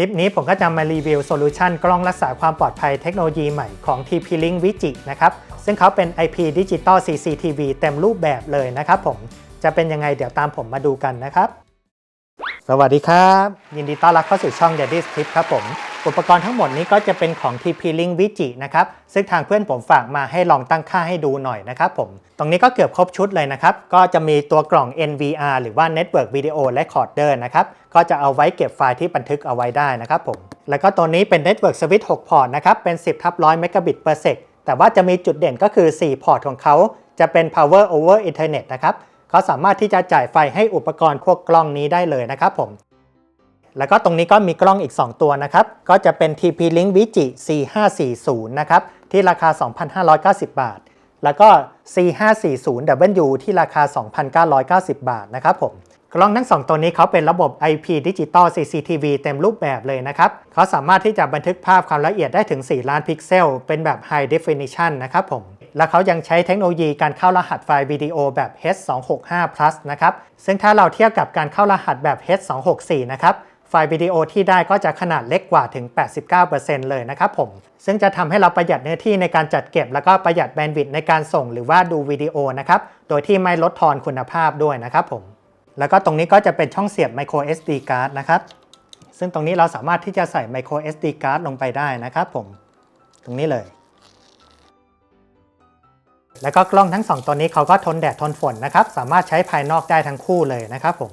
ลิปนี้ผมก็จะมารีวิวโซลูชันกล้องรักษาความปลอดภัยเทคโนโลยีใหม่ของ TP-Link Vigi นะครับ ซึ่งเขาเป็น IP Digital CCTV เต็มรูปแบบเลยนะครับผม จะเป็นยังไงเดี๋ยวตามผมมาดูกันนะครับ สวัสดีครับ ยินดีต้อนรับเข้าสู่ช่อง Daddy's Tip ครับผม อุปกรณ์ทั้งหมดนี้ก็จะเป็นของ TP-Link Vigi นะครับ ซึ่งทางเพื่อนผมฝากมาให้ลองตั้งค่าให้ดูหน่อยนะครับผม ตรงนี้ก็เกือบครบชุดเลยนะครับ ก็จะมีตัวกล่อง NVR หรือว่า Network Video Recorder นะครับ ก็จะเอาไว้เก็บไฟล์ที่บันทึกเอาไว้ได้นะครับผม แล้วก็ตัวนี้เป็น Network Switch 6 พอร์ตนะครับ เป็น 10ทับ100 Mbit per sec แต่ว่าจะมีจุดเด่นก็คือ 4 พอร์ตของเขาจะเป็น Power over Ethernet นะครับเขาสามารถที่จะจ่ายไฟให้อุปกรณ์พวกกล้องนี้ได้เลยนะครับผม แล้วก็ตรงนี้ก็มีกล้องอีก 2 ตัวนะครับ ก็จะเป็น TP-Link Vigi C540 นะครับ ที่ราคา 2,590 บาท แล้วก็ C540W ที่ราคา 2,990 บาทนะครับผม กล้องทั้ง 2 ตัวนี้เขาเป็นระบบ IP Digital CCTV เต็มรูปแบบเลยนะครับ เขาสามารถที่จะบันทึกภาพความละเอียดได้ถึง 4 ล้านพิกเซล เป็นแบบ High Definition นะครับผมและเขายังใช้เทคโนโลยีการเข้ารหัสไฟล์วิดีโอแบบ H265 Plus นะครับ ซึ่งถ้าเราเทียบกับการเข้ารหัสแบบ H264 นะครับ ไฟล์วิดีโอที่ได้ก็จะขนาดเล็กกว่าถึง 89%เลยนะครับผม ซึ่งจะทำให้เราประหยัดเนื้อที่ในการจัดเก็บ แล้วก็ประหยัดแบนด์วิดต์ในการส่งหรือว่าดูวิดีโอนะครับ โดยที่ไม่ลดทอนคุณภาพด้วยนะครับผม แล้วก็ตรงนี้ก็จะเป็นช่องเสียบ micro SD card นะครับ ซึ่งตรงนี้เราสามารถที่จะใส่ micro SD card ลงไปได้นะครับผม ตรงนี้เลย แล้วก็กล้องทั้ง 2 ตัวนี้เขาก็ทนแดดทนฝนนะครับ สามารถใช้ภายนอกได้ทั้งคู่เลยนะครับผม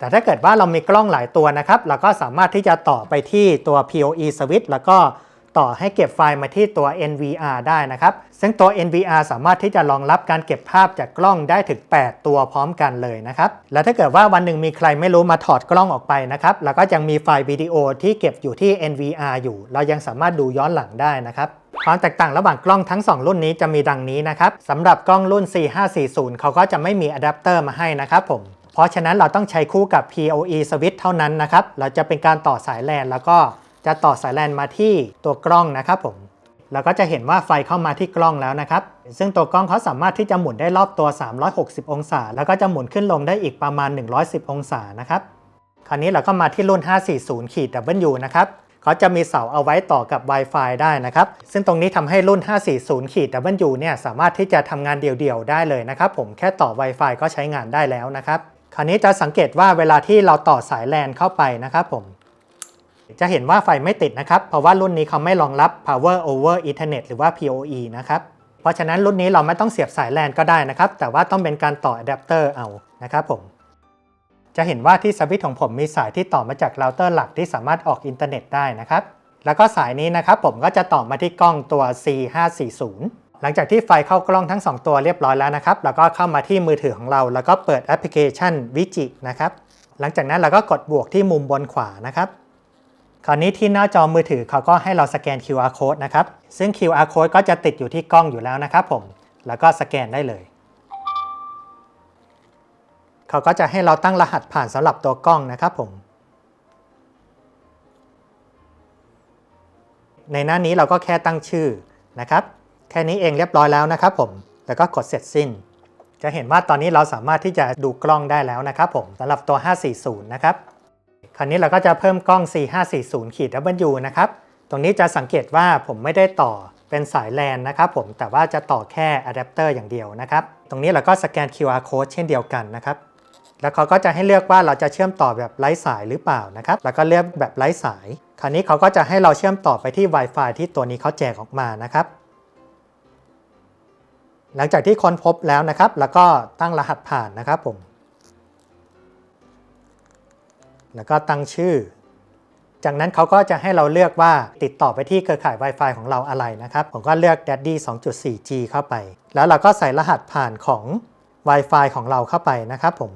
แต่ถ้าเกิดว่าเรามีกล้องหลายตัวนะครับ เราก็สามารถที่จะต่อไปที่ตัว PoE switch แล้วก็ต่อให้เก็บไฟล์มาที่ตัว NVR ได้นะครับ ซึ่งตัว NVR สามารถที่จะรองรับการเก็บภาพจากกล้องได้ถึง 8 ตัวพร้อมกันเลยนะครับ และถ้าเกิดว่าวันหนึ่งมีใครไม่รู้มาถอดกล้องออกไปนะครับ แล้วก็ยังมีไฟล์วิดีโอที่เก็บอยู่ที่ NVR อยู่ เรายังสามารถดูย้อนหลังได้นะครับ ความแตกต่างระหว่างกล้องทั้ง 2 รุ่นนี้จะมีดังนี้นะครับสำหรับกล้องรุ่น C540 เขาก็จะไม่มีอะแดปเตอร์มาให้นะครับผม ราะฉะนั้นเราต้องใช้คู่กับ PoE switch เท่านั้นนะครับ เราจะเป็นการต่อสายแลนแล้วก็จะต่อสายแลนมาที่ตัวกล้องนะครับผมแล้วก็จะเห็นว่าไฟเข้ามาที่กล้องแล้วนะครับ ซึ่งตัวกล้องเขาสามารถที่จะหมุนได้รอบตัว 360 องศา แล้วก็จะหมุนขึ้นลงได้อีกประมาณ 110 องศานะครับ คราวนี้เราก็มาที่รุ่น 540ขีด W นะครับเขาจะมีเสาเอาไว้ต่อกับ Wi-Fi ได้นะครับ ซึ่งตรงนี้ทำให้รุ่น 540ขีด W เนี่ยสามารถที่จะทำงานเดี่ยวๆ ได้เลยนะครับ ผมแค่ต่อ Wi-Fi ก็ใช้งานได้แล้วนะครับ คราวนี้จะสังเกตว่าเวลาที่เราต่อสายแลนเข้าไปนะครับผม จะเห็นว่าไฟไม่ติดนะครับ เพราะว่ารุ่นนี้เขาไม่รองรับ Power over Ethernet หรือว่า PoE นะครับเพราะฉะนั้นรุ่นนี้เราไม่ต้องเสียบสายแลนก็ได้นะครับ แต่ว่าต้องเป็นการต่ออะแดปเตอร์เอานะครับผม จะเห็นว่าที่สวิตช์ของผมมีสายที่ต่อมาจากเราเตอร์หลักที่สามารถออกอินเทอร์เน็ตได้นะครับ แล้วก็สายนี้นะครับผมก็จะต่อมาที่กล้องตัว C540 หลังจากที่ไฟเข้ากล้องทั้ง 2 ตัวเรียบร้อยแล้วนะครับแล้วก็เข้ามาที่มือถือของเรา แล้วก็เปิดแอปพลิเคชัน Vigi นะครับ หลังจากนั้นเราก็กดบวกที่มุมบนขวานะครับ คราวนี้ที่หน้าจอมือถือเขาก็ให้เราสแกน QR code นะครับ ซึ่ง QR code ก็จะติดอยู่ที่กล้องอยู่แล้วนะครับผม แล้วก็สแกนได้เลย เขาก็จะให้เราตั้งรหัสผ่านสำหรับตัวกล้องนะครับผมในหน้านี้เราก็แค่ตั้งชื่อนะครับ แค่นี้เองเรียบร้อยแล้วนะครับผม แล้วก็กดเสร็จสิ้น จะเห็นว่าตอนนี้เราสามารถที่จะดูกล้องได้แล้วนะครับผมสำหรับตัว 540 นะครับ คราวนี้เราก็จะเพิ่มกล้อง C540 ขีด W นะครับ ตรงนี้จะสังเกตว่าผมไม่ได้ต่อเป็นสายแลนนะครับผม แต่ว่าจะต่อแค่อะแดปเตอร์อย่างเดียวนะครับ ตรงนี้เราก็สแกน QR code เช่นเดียวกันนะครับ แล้วเขาก็จะให้เลือกว่าเราจะเชื่อมต่อแบบไร้สายหรือเปล่านะครับ แล้วก็เลือกแบบไร้สาย คราวนี้เขาก็จะให้เราเชื่อมต่อไปที่ Wi-Fi ที่ตัวนี้เขาแจกออกมานะครับ หลังจากที่ค้นพบแล้วนะครับ แล้วก็ตั้งรหัสผ่านนะครับผม แล้วก็ตั้งชื่อ จากนั้นเขาก็จะให้เราเลือกว่าติดต่อไปที่เครือข่าย Wi-Fi ของเราอะไรนะครับ ผมก็เลือก Daddy 2.4G เข้าไป แล้วเราก็ใส่รหัสผ่านของ Wi-Fi ของเราเข้าไปนะครับผม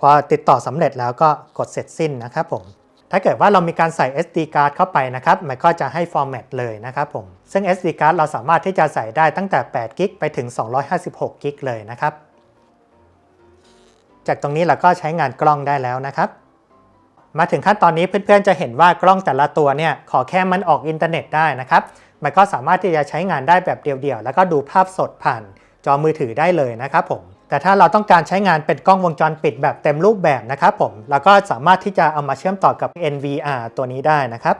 พอติดต่อสำเร็จแล้วก็กดเสร็จสิ้นนะครับผม ถ้าเกิดว่าเรามีการใส่ SD card เข้าไปนะครับ มันก็จะให้ format เลยนะครับผม ซึ่ง SD card เราสามารถที่จะใส่ได้ตั้งแต่8 g b ไปถึง256 g b เลยนะครับ จากตรงนี้เราก็ใช้งานกล้องได้แล้วนะครับ มาถึงขั้นตอนนี้เพื่อนๆจะเห็นว่ากล้องแต่ละตัวเนี่ย ขอแค่มันออกอินเทอร์เน็ตได้นะครับ มันก็สามารถที่จะใช้งานได้แบบเดียวๆ แล้วก็ดูภาพสดผ่านจอมือถือได้เลยนะครับผม แต่ถ้าเราต้องการใช้งานเป็นกล้องวงจรปิดแบบเต็มรูปแบบนะครับผมเราก็สามารถที่จะเอามาเชื่อมต่อกับ NVR ตัวนี้ได้นะครับ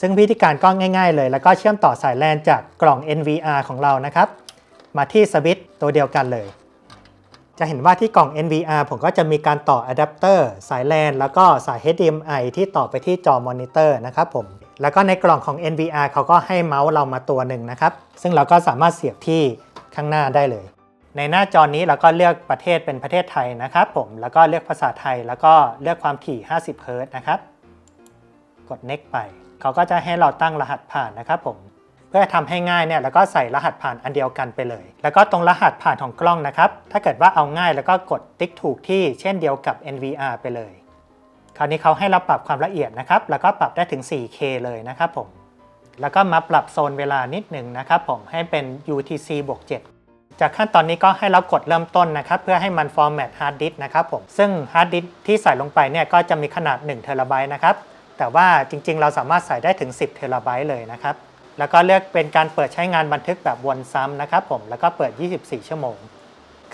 ซึ่งวิธีการก็ง่าย ๆ เลย แล้วก็เชื่อมต่อสายแลนจากกล่อง NVR ของเรานะครับ มาที่สวิตช์ตัวเดียวกันเลย จะเห็นว่าที่กล่อง NVR ผมก็จะมีการต่ออะแดปเตอร์สายแลนแล้วก็สาย HDMI ที่ต่อไปที่จอมอนิเตอร์นะครับผมแล้วก็ในกล่องของ NVR เขาก็ให้เมาส์เรามาตัวหนึ่งนะครับ ซึ่งเราก็สามารถเสียบที่ข้างหน้าได้เลย ในหน้าจอนี้เราก็เลือกประเทศเป็นประเทศไทยนะครับผมแล้วก็เลือกภาษาไทยแล้วก็เลือกความถี่ 50เฮิรตนะครับ กด next ไป เขาก็จะให้เราตั้งรหัสผ่านนะครับผมเพื่อทำให้ง่ายเนี่ยแล้วก็ใส่รหัสผ่านอันเดียวกันไปเลย แล้วก็ตรงรหัสผ่านของกล้องนะครับ ถ้าเกิดว่าเอาง่ายแล้วก็กดติ๊กถูกที่เช่นเดียวกับ NVR ไปเลย คราวนี้เขาให้เราปรับความละเอียดนะครับ แล้วก็ปรับได้ถึง 4K เลยนะครับผมแล้วก็มาปรับโซนเวลานิดหนึ่งนะครับผมให้เป็น UTC บวก7 จากขั้นตอนนี้ก็ให้เรากดเริ่มต้นนะครับ เพื่อให้มัน format hard disk นะครับผม ซึ่ง hard disk ที่ใส่ลงไปเนี่ยก็จะมีขนาด1 t b นะครับ แต่ว่าจริงๆ เราสามารถใส่ได้ถึง 10 t b เลยนะครับ แล้วก็เลือกเป็นการเปิดใช้งานบันทึกแบบวนซ้ำนะครับผม แล้วก็เปิด 24 ชั่วโมง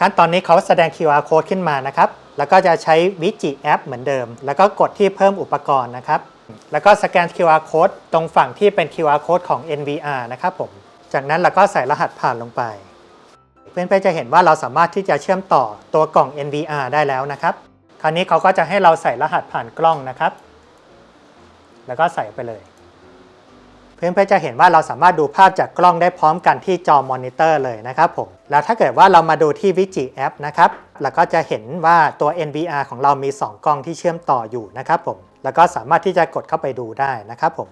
ขั้นตอนนี้เขาแสดง QR code ขึ้นมานะครับ แล้วก็จะใช้วิจิแอปเหมือนเดิม แล้วก็กดที่เพิ่มอุปกรณ์นะครับ แล้วก็สแกน QR code ตรงฝั่งที่เป็น QR code ของ NVR นะครับผม จากนั้นเราก็ใส่รหัสผ่านลงไป เพื่อนๆจะเห็นว่าเราสามารถที่จะเชื่อมต่อตัวกล่อง NVR ได้แล้วนะครับ คราวนี้เขาก็จะให้เราใส่รหัสผ่านกล้องนะครับ แล้วก็ใส่ไปเลย เพื่อนๆจะเห็นว่าเราสามารถดูภาพจากกล้องได้พร้อมกันที่จอมอนิเตอร์เลยนะครับผม แล้วถ้าเกิดว่าเรามาดูที่วิจิแอปนะครับเราก็จะเห็นว่าตัว NVR ของเรามี 2 กล้องที่เชื่อมต่ออยู่นะครับผม แล้วก็สามารถที่จะกดเข้าไปดูได้นะครับผม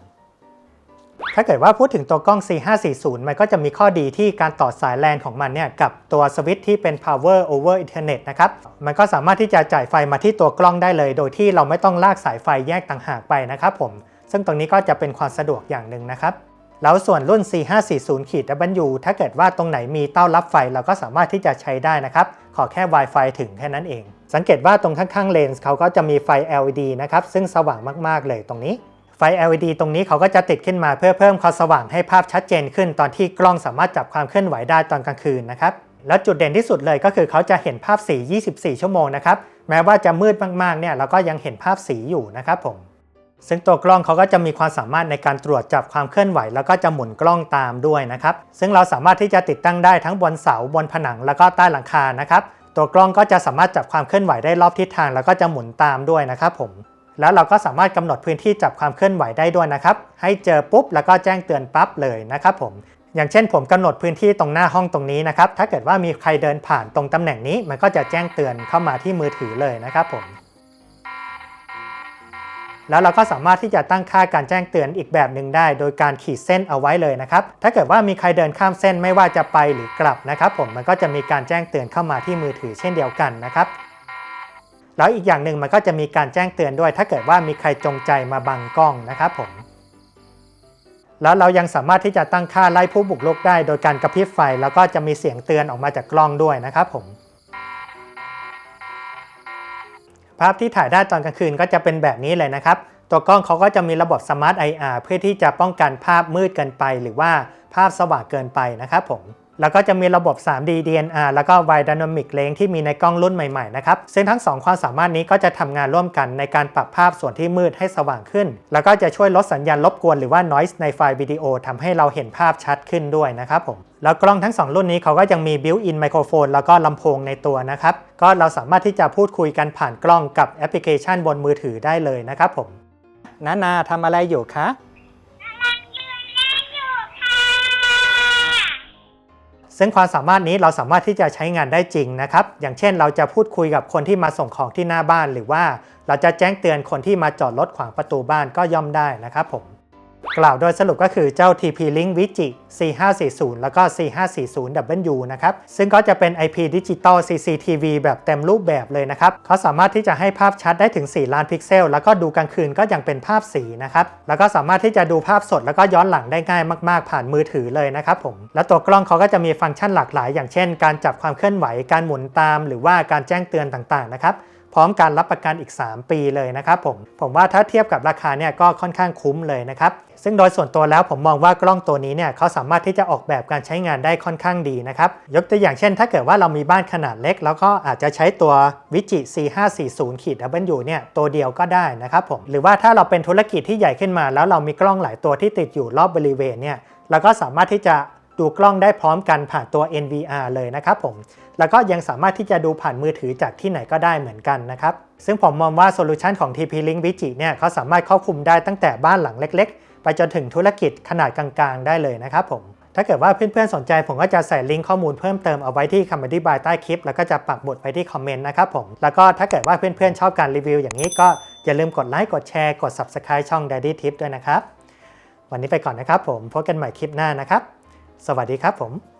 ถ้าเกิดว่าพูดถึงตัวกล้อง C540 มันก็จะมีข้อดีที่การต่อสายแลนของมันเนี่ยกับตัวสวิตช์ที่เป็น power over ethernet นะครับ มันก็สามารถที่จะจ่ายไฟมาที่ตัวกล้องได้เลย โดยที่เราไม่ต้องลากสายไฟแยกต่างหากไปนะครับผม ซึ่งตรงนี้ก็จะเป็นความสะดวกอย่างหนึ่งนะครับ แล้วส่วนรุ่น C540 ขีด W ถ้าเกิดว่าตรงไหนมีเต้ารับไฟเราก็สามารถที่จะใช้ได้นะครับ ขอแค่ Wi-Fi ถึงแค่นั้นเอง สังเกตว่าตรงข้างๆเลนส์เขาก็จะมีไฟ LED นะครับ ซึ่งสว่างมากๆเลยตรงนี้ ไฟ LED ตรงนี้เขาก็จะติดขึ้นมาเพื่อเพิ่มความสว่างให้ภาพชัดเจนขึ้น ตอนที่กล้องสามารถจับความเคลื่อนไหวได้ตอนกลางคืนนะครับแล้วจุดเด่นที่สุดเลยก็คือเขาจะเห็นภาพสี 24 ชั่วโมงนะครับแม้ว่าจะมืดมากๆเนี่ยเราก็ยังเห็นภาพสีอยู่นะครับผมซึ่งตัวกล้องเขาก็จะมีความสามารถในการตรวจจับความเคลื่อนไหว แล้วก็จะหมุนกล้องตามด้วยนะครับ ซึ่งเราสามารถที่จะติดตั้งได้ทั้งบนเสาบนผนังแล้วก็ใต้หลังคานะครับ ตัวกล้องก็จะสามารถจับความเคลื่อนไหวได้รอบทิศทาง แล้วก็จะหมุนตามด้วยนะครับผม แล้วเราก็สามารถกำหนดพื้นที่จับความเคลื่อนไหวได้ด้วยนะครับ ให้เจอปุ๊บแล้วก็แจ้งเตือนปั๊บเลยนะครับผม อย่างเช่นผมกำหนดพื้นที่ตรงหน้าห้องตรงนี้นะครับ ถ้าเกิดว่ามีใครเดินผ่านตรงตำแหน่งนี้ มันก็จะแจ้งเตือนเข้ามาที่มือถือเลยนะครับผม แล้วเราก็สามารถที่จะตั้งค่าการแจ้งเตือนอีกแบบหนึ่งได้ โดยการขีดเส้นเอาไว้เลยนะครับ ถ้าเกิดว่ามีใครเดินข้ามเส้นไม่ว่าจะไปหรือกลับนะครับ ผม มันก็จะมีการแจ้งเตือนเข้ามาที่มือถือเช่นเดียวกันนะครับ แล้วอีกอย่างหนึ่งมันก็จะมีการแจ้งเตือนด้วย ถ้าเกิดว่ามีใครจงใจมาบังกล้องนะครับผม แล้วเรายังสามารถที่จะตั้งค่าไล่ผู้บุกรุกได้ โดยการกระพริบไฟ แล้วก็จะมีเสียงเตือนออกมาจากกล้องด้วยนะครับผม ภาพที่ถ่ายได้ตอนกลางคืนก็จะเป็นแบบนี้เลยนะครับ ตัวกล้องเขาก็จะมีระบบ Smart IR เพื่อที่จะป้องกันภาพมืดเกินไป หรือว่าภาพสว่างเกินไปนะครับผม แล้วก็จะมีระบบ 3D DNR แล้วก็ Wide Dynamic Range ที่มีในกล้องรุ่นใหม่ๆนะครับ ซึ่งทั้ง 2 ความสามารถนี้ก็จะทำงานร่วมกันในการปรับภาพส่วนที่มืดให้สว่างขึ้น แล้วก็จะช่วยลดสัญญาณรบกวนหรือว่า noise ในไฟล์วิดีโอทำให้เราเห็นภาพชัดขึ้นด้วยนะครับผมแล้วกล้องทั้ง 2 รุ่นนี้เขาก็ยังมี built-in ไมโครโฟนแล้วก็ลำโพงในตัวนะครับ ก็เราสามารถที่จะพูดคุยกันผ่านกล้องกับแอปพลิเคชันบนมือถือได้เลยนะครับผมนานาทำอะไรอยู่คะ ซึ่งความสามารถนี้เราสามารถที่จะใช้งานได้จริงนะครับ อย่างเช่นเราจะพูดคุยกับคนที่มาส่งของที่หน้าบ้าน หรือว่าเราจะแจ้งเตือนคนที่มาจอดรถขวางประตูบ้านก็ย่อมได้นะครับผม กล่าวโดยสรุปก็คือเจ้า TP-Link Vigi C540 แล้วก็ C540W นะครับ ซึ่งก็จะเป็น IP Digital CCTV แบบเต็มรูปแบบเลยนะครับ เขาสามารถที่จะให้ภาพชัดได้ถึง 4 ล้านพิกเซล แล้วก็ดูกลางคืนก็ยังเป็นภาพสีนะครับ แล้วก็สามารถที่จะดูภาพสดแล้วก็ย้อนหลังได้ง่ายมากๆ ผ่านมือถือเลยนะครับผม แล้วตัวกล้องเขาก็จะมีฟังก์ชันหลากหลาย อย่างเช่น การจับความเคลื่อนไหว การหมุนตาม หรือว่าการแจ้งเตือนต่างๆ นะครับ พร้อมการรับประกันอีก 3 ปีเลยนะครับผม ผมว่าถ้าเทียบกับราคาเนี่ยก็ค่อนข้างคุ้มเลยนะครับ ซึ่งโดยส่วนตัวแล้วผมมองว่ากล้องตัวนี้เนี่ยเขาสามารถที่จะออกแบบการใช้งานได้ค่อนข้างดีนะครับ ยกตัวอย่างเช่น ถ้าเกิดว่าเรามีบ้านขนาดเล็ก แล้วก็อาจจะใช้ตัววิจิ C540 ขีด W เนี่ยตัวเดียวก็ได้นะครับผม หรือว่าถ้าเราเป็นธุรกิจที่ใหญ่ขึ้นมา แล้วเรามีกล้องหลายตัวที่ติดอยู่รอบบริเวณเนี่ยเราก็สามารถที่จะ ดูกล้องได้พร้อมกันผ่านตัว NVR เลยนะครับผม แล้วก็ยังสามารถที่จะดูผ่านมือถือจากที่ไหนก็ได้เหมือนกันนะครับ ซึ่งผมมองว่าโซลูชันของ TP-Link Vigi เนี่ยเขาสามารถครอบคลุมได้ตั้งแต่บ้านหลังเล็ก ๆ ไปจนถึงธุรกิจขนาดกลางๆ ได้เลยนะครับผม ถ้าเกิดว่าเพื่อนๆ สนใจผมก็จะใส่ลิงก์ข้อมูลเพิ่มเติมเอาไว้ที่คำอธิบายใต้คลิป แล้วก็จะปักหมุดไว้ที่คอมเมนต์นะครับผม แล้วก็ถ้าเกิดว่าเพื่อนๆ ชอบการรีวิวอย่างนี้ก็อย่าลืมกดไลค์ กดแชร์ กด Subscribe ช่อง Daddy Tip ด้วยนะครับ วันนี้ไปก่อนนะครับผม พบกันใหม่คลิปหน้านะครับ สวัสดีครับผม